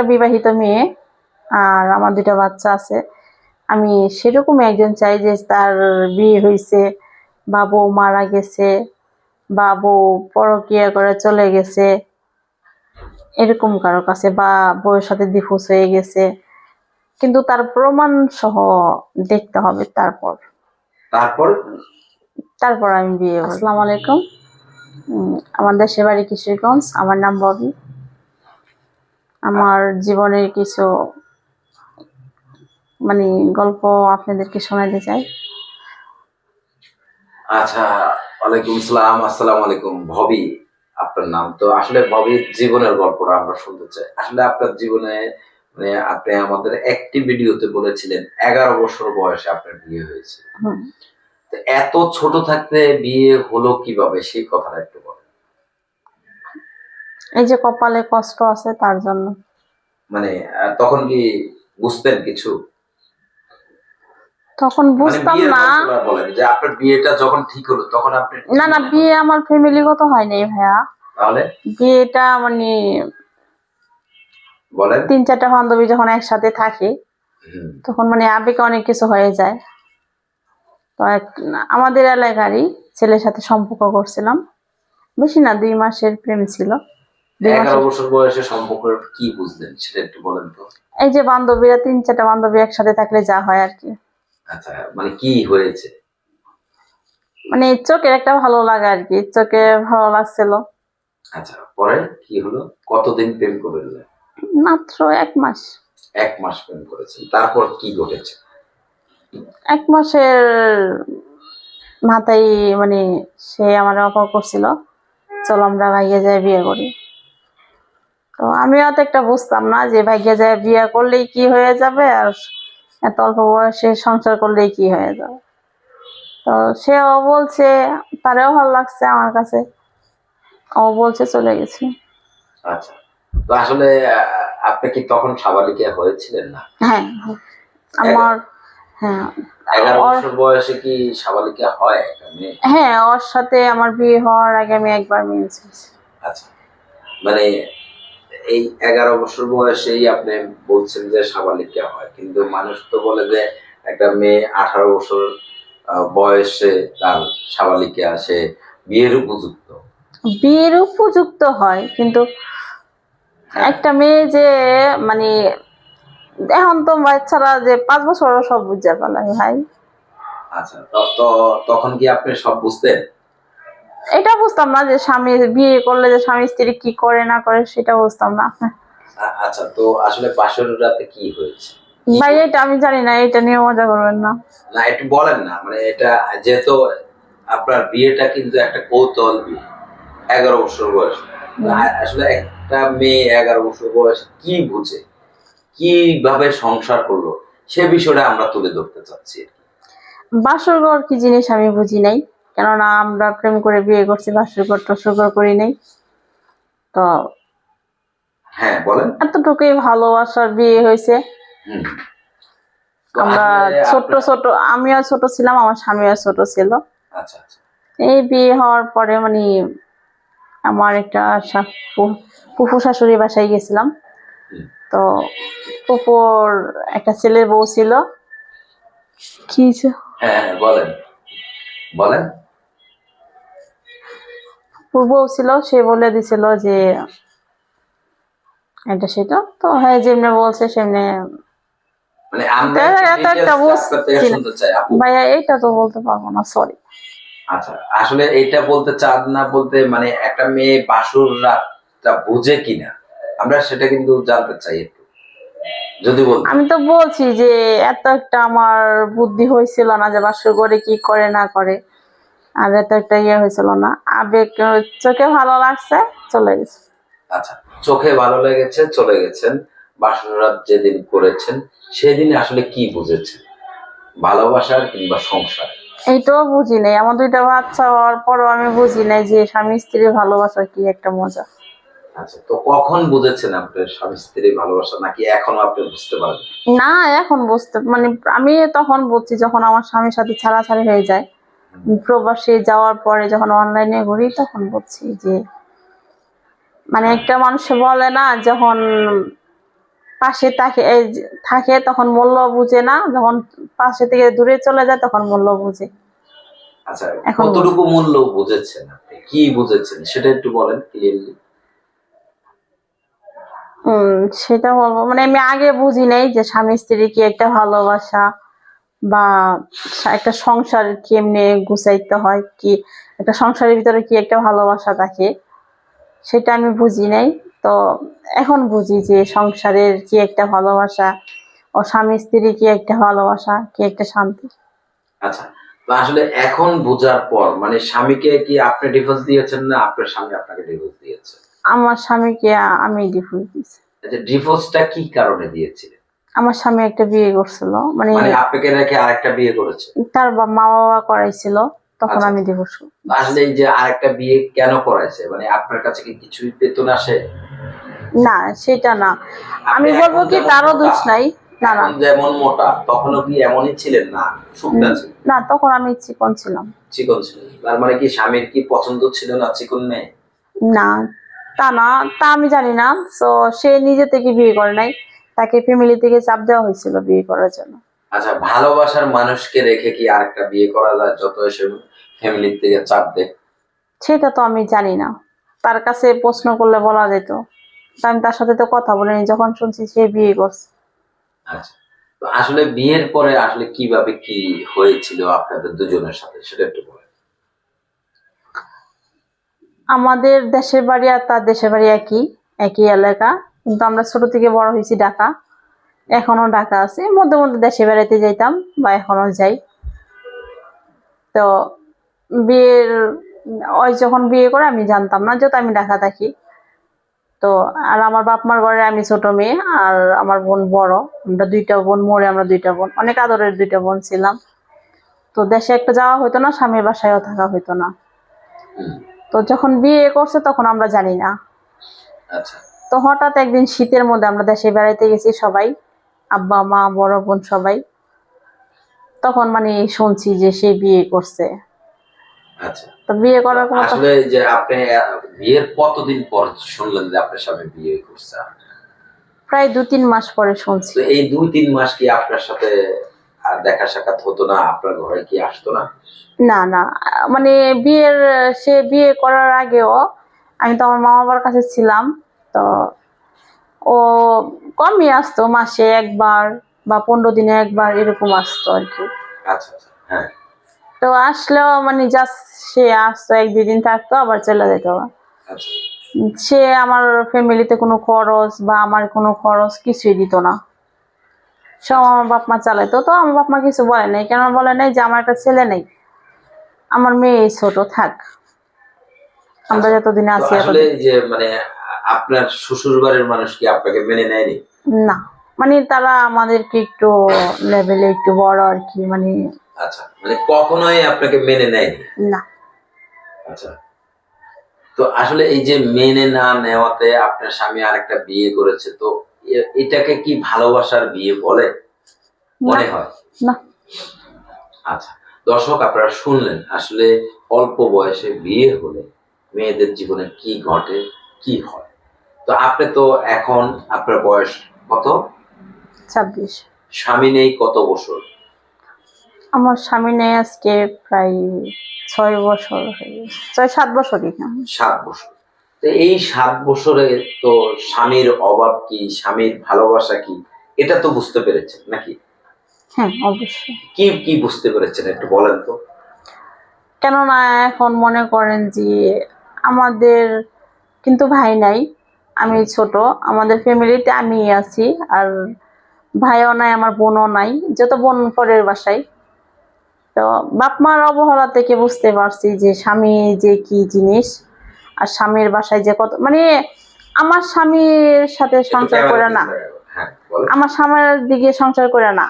একটা বিবাহিত মেয়ে আর আমার দুটা বাচ্চা আছে। আমি সেরকম একজন চাই যে তার বিয়ে হয়েছে বা বউ মারা গেছে বা বউ পরকিয়া করে চলে গেছে। এরকম কারও কাছে বা বউয়ের সাথে ডিভোর্স হয়ে গেছে। কিন্তু তার প্রমাণ সহ দেখতে হবে তারপর। তারপর? তারপর আমি বিয়ে। আসসালামু আলাইকুম। উম, আমার দেশের বাড়ি কিশোরগঞ্জ। আমার নাম ববি। আমার জীবনের কিছু মানে গল্প আপনাদেরকে শোনাতে চাই। আচ্ছা ওয়ালাইকুম সালাম আসসালামু আলাইকুম। ভবি আপনার নাম? তো আসলে ভবির জীবনের গল্পটা আমরা শুনতে চাই। আসলে আপনার জীবনে মানে আপনি আমাদের একটি ভিডিওতে বলেছিলেন এগারো বছর বয়সে আপনার বিয়ে হয়েছে। এত ছোট থাকতে বিয়ে হলো কীভাবে? সেই কথাটা একটু বলেন। এই যে কপালে কষ্ট আছে তার জন্য। মানে তখন কি বুঝতেন কিছু? তখন মানে বুঝতাম না। যে আপনার বিয়েটা যখন ঠিক হলো তখন আপনি না না বিয়ে আমার ফ্যামিলিগত হয়নি ভাইয়া। তাহলে? বিয়েটা মানে বলেন। তিন চারটা বান্ধবী যখন একসাথে থাকে তখন মানে আবেগে অনেক কিছু হয়ে যায়। তো আমাদের এলাকারই ছেলের সাথে সম্পর্ক করছিলাম। বেশি না দুই মাসের প্রেম ছিল। এগারো বছর বয়সে সম্পর্ক কি বুঝলেন সেটা একটু বলেন তো। এই যে বান্ধবীরা তিন চারটা বান্ধবী একসাথে থাকলে যা হয় আর কি। আচ্ছা মানে কি হয়েছে? মানে চোখের একটা ভালো লাগা আর কি চোখে ভালো লাগছিল। আচ্ছা পরে কি হলো? কতদিন প্রেম করলেন? মাত্র এক মাস। এক মাস প্রেম করেছেন তারপর কি ঘটেছে? এক মাসের মাথায় মানে সে আমার অফার করছিল চলো আমরা ভাইয়া যায় বিয়ে করি। তো আমিও তো একটা বুঝতাম না যে ভাইয়া যায় বিয়ে করলেই কি হয়ে যাবে আর এত অল্প বয়সে সংসার করলেই কি হয়ে যাবে। তো সেও বলছে তারেও ভালো লাগছে আমার কাছে। ও বলছে চলে গেছি। আচ্ছা তো আসলে আপনি কি তখন সাবালিকা হয়েছিলেন না? হ্যাঁ আমার হ্যাঁ। এগারো ওর- বছর বয়সে কি সাবালিকা হয় হ্যাঁ ওর সাথে আমার বিয়ে হওয়ার আগে আমি একবার মিলছি। আচ্ছা মানে এই এগারো বছর বয়সেই আপনি বলছেন যে সাবালিকা হয় কিন্তু মানুষ তো বলে যে একটা মেয়ে আঠারো বছর বয়সে তার সাবালিকা সে বিয়ের উপযুক্ত। বিয়ের উপযুক্ত হয় কিন্তু একটা মেয়ে যে মানে এখন তো বাচ্চারা যে পাঁচ বছর সব বুঝতে পারলাম ভাই। আচ্ছা তো তখন কি আপনি সব বুঝতেন? এটা বুঝতাম না যে স্বামী বিয়ে করলে যে স্বামী স্ত্রী কি করে না করে সেটা বুঝতাম না। আচ্ছা তো আসলে বাসর রাতে কি হয়েছে? ভাই এটা আমি জানি না এটা নিয়ে মজা করবেন না। না একটু বলেন না মানে এটা যেহেতু আপনার বিয়েটা কিন্তু একটা কৌতূহল বিয়ে এগারো বছর বয়স। আসলে একটা মেয়ে এগারো বছর বয়স কি বুঝে? কীভাবে সংসার করল? সে বিষয়টা আমরা তুলে ধরতে চাচ্ছি বাসর ঘর কি জিনিস আমি বুঝি নাই। কেননা আমরা প্রেম করে বিয়ে করছি টসর ঘর করি নাই। তো হ্যাঁ বলেন। এতটুকুই ভালোবাসার বিয়ে হয়েছে। আমরা ছোট ছোট আমিও ছোট ছিলাম আমার স্বামীও ছোট ছিল। আচ্ছা আচ্ছা। এই বিয়ে হওয়ার পরে মানে আমার একটা ফুফু শাশুড়ি বাসায় গেছিলাম। তো ফুপুর একটা ছেলের বউ ছিল। কি? হ্যাঁ হ্যাঁ, বলেন। বলেন। ফুপুর বউ ছিল সে বলে দিছিল যে এটা সেটা তো হ্যাঁ যেমনি বলছে সেমনি মানে ভাইয়া এইটা তো বলতে পারব না সরি আচ্ছা আসলে এটা বলতে চান না বলতে মানে একটা মেয়ে বাসুর রাতটা বুঝে কিনা আমরা সেটা কিন্তু জানতে চাই একটু। যদি বল আমি তো বলছি যে এত একটা আমার বুদ্ধি হয়েছিল না যে বাসর করে কি করে না করে। আর এত একটা ইয়ে হয়েছিল না। আবেগ চোখে ভালো লাগছে চলে গেছে। আচ্ছা চোখে ভালো লেগেছে চলে গেছেন। বাসুর রাত যেদিন করেছেন সেদিন আসলে কি বুঝেছেন? ভালোবাসার কিংবা সংসার এইটাও বুঝি নাই। আমার দুইটা বাচ্চা হওয়ার পরও আমি বুঝি নাই যে স্বামী স্ত্রী ভালোবাসা কি একটা মজা। আচ্ছা তো কখন বুঝেছেন আপনার স্বামী স্ত্রীর ভালোবাসা? নাকি এখনও আপনি বুঝতে পারেন? না এখন বুঝতে মানে আমি তখন বুঝছি যখন আমার স্বামীর সাথে ছাড়াছাড়ি হয়ে যায়। প্রবাসে যাওয়ার পরে যখন অনলাইনে ঘুরি তখন বুঝছি যে মানে একটা মানুষ বলে না যখন পাশে থাকে থাকে তখন মূল্য বুঝে না যখন পাশে থেকে দূরে চলে যায় তখন মূল্য বুঝে। আচ্ছা এখন কতটুকু মূল্য বুঝেছেন কি বুঝেছেন? সেটা একটু বলেন ক্লিয়ারলি সেটা বলব মানে আমি আগে বুঝি নাই যে স্বামী স্ত্রী কি একটা ভালোবাসা বা একটা সংসার কেমনে গুছাইতে হয় কি একটা সংসারের ভিতরে কি একটা ভালোবাসা থাকে সেটা আমি বুঝি নাই। তো এখন বুঝি যে সংসারের কি একটা ভালোবাসা ও স্বামী স্ত্রী কি একটা ভালোবাসা কি একটা শান্তি। আচ্ছা আসলে এখন বোঝার পর মানে স্বামীকে কি আপনি ডিভোর্স দিয়েছেন না আপনার স্বামী আপনাকে ডিভোর্স দিয়েছে? আমার স্বামীকে আমি ডিভোর্স দিয়েছি। আচ্ছা ডিভোর্সটা কি কারণে দিয়েছিলেন? আমার স্বামী একটা বিয়ে করছিল মানে মানে আপনাকে রেখে আরেকটা বিয়ে করেছে? তার মা বাবা করাইছিল তখন আচ্ছা। আমি ডিভোর্স আসলে এই যে আরেকটা বিয়ে কেন করাইছে? মানে আপনার কাছে কি কিছুই বেতন আসে? না সেটা না। আমি বলব কি তারও মোটা, দোষ নাই। না না। যেমন মোটা তখনও কি এমনই ছিলেন? না শুকনা না তখন আমি চিকন ছিলাম। চিকন ছিল তার মানে কি স্বামীর কি পছন্দ ছিল না চিকন মেয়ে? না তা না তা আমি জানি না। তো সে নিজে থেকে বিয়ে করে নাই। তাকে ফ্যামিলি থেকে চাপ দেওয়া হয়েছিল বিয়ে করার জন্য। আচ্ছা ভালোবাসার মানুষকে রেখে কি আরেকটা বিয়ে করা যায় যত এসে ফ্যামিলির থেকে চাপ দেয়? সেটা তো আমি জানি না। তার কাছে প্রশ্ন করলে বলা যেত। আমি তার সাথে তো কথা বলিনি যখন শুনছি সে বিয়ে করছে। আচ্ছা তো আসলে বিয়ের পরে আসলে কীভাবে কি হয়েছিল আপনাদের দুজনের সাথে সেটা একটু বলেন। আমাদের দেশের বাড়ি আর তার দেশের বাড়ি একই একই এলাকা। কিন্তু আমরা ছোট থেকে বড় হয়েছি ঢাকা। এখনও ঢাকা আছে। মধ্যে মধ্যে দেশে বেড়াইতে যাইতাম বা এখনও যাই। তো বিয়ের, ওই যখন বিয়ে করে আমি জানতাম না, যত আমি ঢাকা থাকি। তো আর আমার বাপ মার ঘরে আমি ছোট মেয়ে আর আমার বোন বড়। আমরা দুইটা বোন মোড়ে আমরা দুইটা বোন। অনেক আদরের দুইটা বোন ছিলাম। তো দেশে একটা যাওয়া হতো না, স্বামীর বাসায়ও থাকা হতো না। তো যখন বিয়ে করছে তখন আমরা জানি না। আচ্ছা। তো হঠাৎ একদিন শীতের মধ্যে আমরা দেশে বেড়াইতে গেছি সবাই আব্বা মা বড় বোন সবাই। তখন মানে শুনছি যে সে বিয়ে করছে। আচ্ছা। তো বিয়ে করার কোনো আসলে যে আপনি বিয়ের কতদিন পর শুনলেন যে আপনার স্বামী বিয়ে করছে? প্রায় দু তিন মাস পরে শুনছি। এই দুই তিন মাস কি আপনার সাথে দেখা সাক্ষাৎ হতো না? আপনার ঘরে কি আসতো না? না না। মানে বিয়ের সে বিয়ে করার আগেও আমি তো আমার মা বাবার কাছে ছিলাম। তো ও কমই আসতো মাসে একবার বা পনেরো দিনে একবার এরকম আসতো আর কি। আচ্ছা আচ্ছা হ্যাঁ। তো আসলেও মানে জাস্ট সে আসতো এক দুই দিন থাকতো আবার চলে যেত। আচ্ছা। সে আমার ফ্যামিলিতে কোনো খরচ বা আমার কোনো খরচ কিছুই দিত না। সব আমার বাপ মা চালাইতো তো আমার বাপ মা কিছু বলে নাই। কেন বলে নাই যে আমার একটা ছেলে নেই। আমার মেয়ে ছোট থাক। আমরা। যতদিন আছি আসলে যে মানে আপনার শ্বশুর বাড়ির মানুষ কি আপনাকে মেনে নেয়নি? না। মানে তারা আমাদেরকে একটু লেভেলে একটু বড় আর কি মানে আচ্ছা মানে কখনোই আপনাকে মেনে নেয়নি? না। আচ্ছা। তো আসলে এই যে মেনে না নেওয়াতে আপনার স্বামী আরেকটা বিয়ে করেছে তো এটাকে কি ভালোবাসার বিয়ে বলে? মনে হয়? না। আচ্ছা দর্শক আপনারা শুনলেন আসলে অল্প বয়সে বিয়ে হলে মেয়েদের জীবনে কি ঘটে কি হয়? তো আপনি তো এখন আপনার বয়স কত? ছাব্বিশ। স্বামী নেই কত বছর? আমার স্বামী নেই আজকে প্রায় ছয় বছর। ছয় সাত বছরই সাত বছর। তো এই সাত বছরে তো স্বামীর অভাব কি স্বামীর ভালোবাসা কি এটা তো বুঝতে পেরেছেন নাকি? হ্যাঁ অবশ্যই। কি কি বুঝতে পেরেছেন একটু বলেন তো। কেননা এখন মনে করেন যে আমাদের কিন্তু ভাই নাই আমি ছোট আমাদের ফ্যামিলিতে আমি আছি আর ভাইও নাই আমার বোনও নাই যত বোন পরের বাসায়। তো বাপ মার অবহেলা থেকে বুঝতে পারছি যে স্বামী যে কি জিনিস আর স্বামীর বাসায় যে কত মানে আমার স্বামীর সাথে সংসার করে না। হ্যাঁ আমার স্বামীর দিকে সংসার করে না।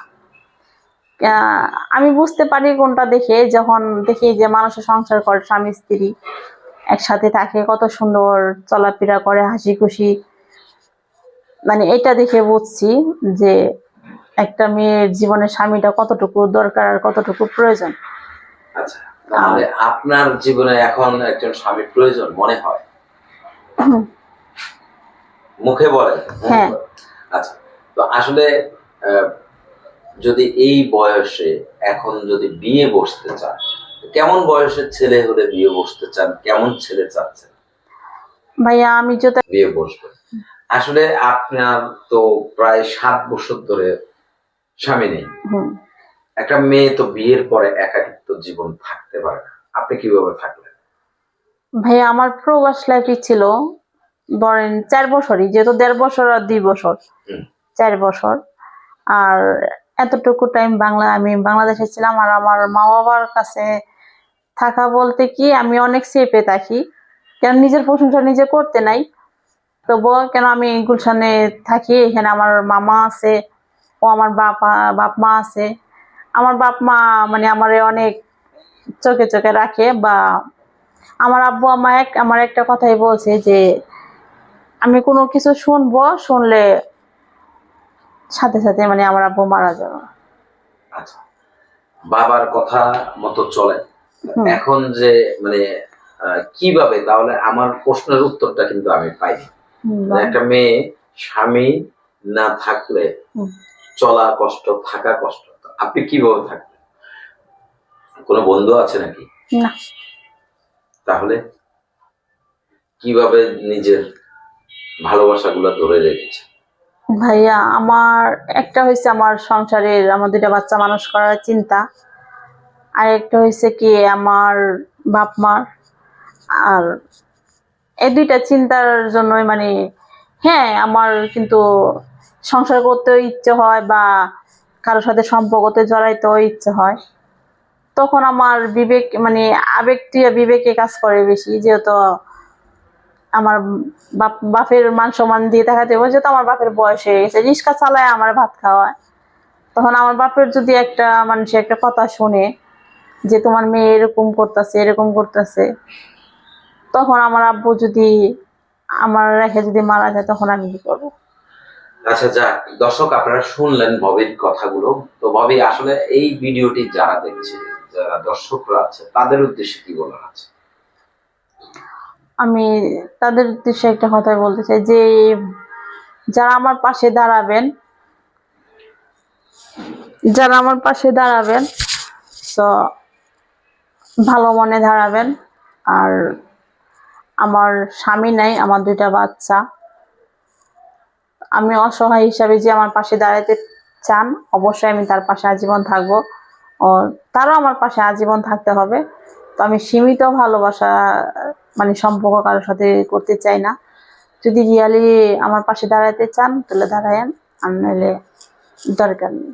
আমি বুঝতে পারি কোনটা দেখে যখন দেখি যে মানুষের সংসার করে স্বামী স্ত্রী। একসাথে থাকে কত সুন্দর চলাফেরা করে হাসি খুশি মানে এটা দেখে বুঝছি যে একটা মেয়ের জীবনে স্বামীটা কতটুকু দরকার আর কতটুকু প্রয়োজন। আচ্ছা তাহলে আপনার জীবনে এখন একজন স্বামীর প্রয়োজন মনে হয়? মুখে বলেন হ্যাঁ। আচ্ছা তো আসলে যদি এই বয়সে এখন যদি বিয়ে বসতে চান কেমন বয়সের ছেলে হলে বিয়ে বসতে চান? কেমন ছেলে চাচ্ছেন? ভাইয়া আমি যত বিয়ে বসবেন আসলে আপনার তো প্রায় সাত বছর ধরে স্বামী নেই। একটা মেয়ে তো বিয়ের পরে একাকিত্ব জীবন থাকতে পারে না। আপনি কীভাবে থাকলেন? ভাইয়া আমার প্রবাস লাইফই ছিল ধরেন চার বছরই যেহেতু দেড় বছর আর দুই বছর। চার বছর। আর এতটুকু টাইম বাংলা আমি বাংলাদেশে ছিলাম আর আমার মা বাবার কাছে থাকা বলতে কি, আমি অনেক সেফে থাকি। কেন নিজের প্রশংসা নিজে করতে নাই। তবুও কেন আমি গুলশানে থাকি? এখানে আমার মামা আছে, ও আমার বাবা বাপ মা আছে। আমার বাপ মা মানে আমারে অনেক চোখে চোখে রাখে বা আমার আব্বু আমা এক, আমার একটা কথাই বলছে যে, আমি কোনো কিছু শুনব, শুনলে সাথে সাথে মানে আমার আব্বু মারা যাবে। আচ্ছা। বাবার কথা মতো চলে। এখন যে মানে কীভাবে? তাহলে আমার প্রশ্নের উত্তরটা কিন্তু আমি পাইনি। মানে একটা মেয়ে স্বামী না থাকলে চলা কষ্ট থাকা কষ্ট আপনি কীভাবে থাকবেন? কোনো বন্ধু আছে নাকি? না। তাহলে কীভাবে নিজের ভালোবাসাগুলো ধরে রেখেছে ভাইয়া, আমার, একটা হয়েছে আমার সংসারের, আমার দুইটা বাচ্চা মানুষ করার চিন্তা। আর একটা হয়েছে কি, আমার বাপ মার আর এই দুইটা চিন্তার জন্যই মানে হ্যাঁ আমার কিন্তু সংসার করতেও ইচ্ছে হয় বা কারোর সাথে সম্পর্কতে জড়াইতেও ইচ্ছে হয়। তখন আমার বিবেক মানে আবেগটি বিবেকে কাজ করে বেশি, যেহেতু আমার বাপ, বাপের মান সম্মান দিয়ে দেখাতে হবে, যেহেতু আমার বাপের বয়স হয়ে গেছে রিক্সা চালায় আমার ভাত খাওয়ায়। তখন আমার বাপের যদি একটা মানুষ একটা কথা শুনে যে তোমার মেয়ে এরকম করতেছে এরকম করতেছে, তখন আমার আব্বু যদি আমার রেখে যদি মারা যায়, তখন আমি কি করব? আচ্ছা যাক, দর্শক, আপনারা শুনলেন ববির কথাগুলো। তো ববি, আসলে এই ভিডিওটি যারা দেখছে, যারা দর্শকরা আছে, তাদের উদ্দেশ্যে কি বলার আছে? আমি তাদের উদ্দেশ্যে একটা কথাই বলতে চাই, যে যারা আমার পাশে দাঁড়াবেন, যারা আমার পাশে দাঁড়াবেন, তো ভালো মনে দাঁড়াবেন। আর আমার স্বামী নাই, আমার দুইটা বাচ্চা। আমি অসহায় হিসাবে যে আমার পাশে দাঁড়াতে চান, অবশ্যই আমি তার পাশে আজীবন থাকব। তারও আমার পাশে আজীবন থাকতে হবে। তো আমি সীমিত ভালোবাসা মানে সম্পর্ক কারোর সাথে করতে চাই না। যদি রিয়ালি আমার পাশে দাঁড়াতে চান, তাহলে দাঁড়ায়েন, আর নইলে দরকার নেই।